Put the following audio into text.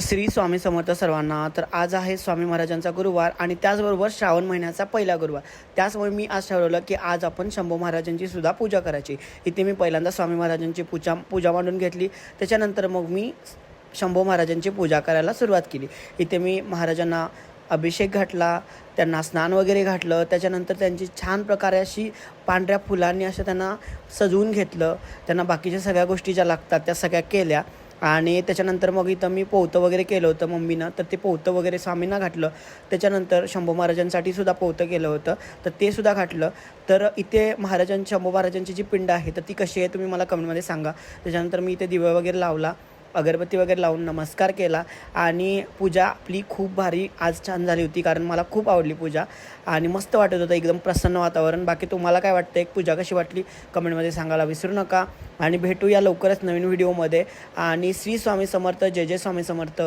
श्री स्वामी समर्थ सर्वांना तर आज आहे स्वामी महाराजांचा गुरुवार आणि त्याचबरोबर श्रावण महिन्याचा पहिला गुरुवार. त्याचमुळे मी आज ठरवलं की आज आपण शंभू महाराजांची सुद्धा पूजा करायची. इथे मी पहिल्यांदा स्वामी महाराजांची पूजा पूजा मांडून घेतली. त्याच्यानंतर मग मी शंभू महाराजांची पूजा करायला सुरुवात केली. इथे मी महाराजांना अभिषेक घातला त्यांना स्नान वगैरे घातलं त्याच्यानंतर त्यांची छान प्रकारे अशी पांढऱ्या फुलांनी असं त्यांना सजवून घेतलं. त्यांना बाकीच्या सगळ्या गोष्टी ज्या लागतात त्या सगळ्या केल्या. आणि त्याच्यानंतर मग इथं मी पोहतं वगैरे केलं होतं मम्मीनं. तर ते पोहतं वगैरे स्वामींना घातलं. त्याच्यानंतर शंभू महाराजांसाठी सुद्धा पोहतं केलं होतं. तर ते सुद्धा घातलं. तर इथे महाराजां शंभू महाराजांची जी पिंड आहे तर ती कशी आहे तुम्ही मला कमेंटमध्ये सांगा. त्याच्यानंतर मी इथे दिवा वगैरे लावला. अगरबत्ती वगैरे लावून नमस्कार केला आणि पूजा आपली खूप भारी आज छान झाली होती कारण मला खूप आवडली पूजा आणि मस्त वाटत होतं एकदम प्रसन्न वातावरण. बाकी तुम्हाला काय वाटतं एक पूजा कशी वाटली कमेंटमध्ये सांगायला विसरू नका. आणि भेटूया लवकरच नवीन व्हिडिओमध्ये. आणि श्री स्वामी समर्थ जय जय स्वामी समर्थ.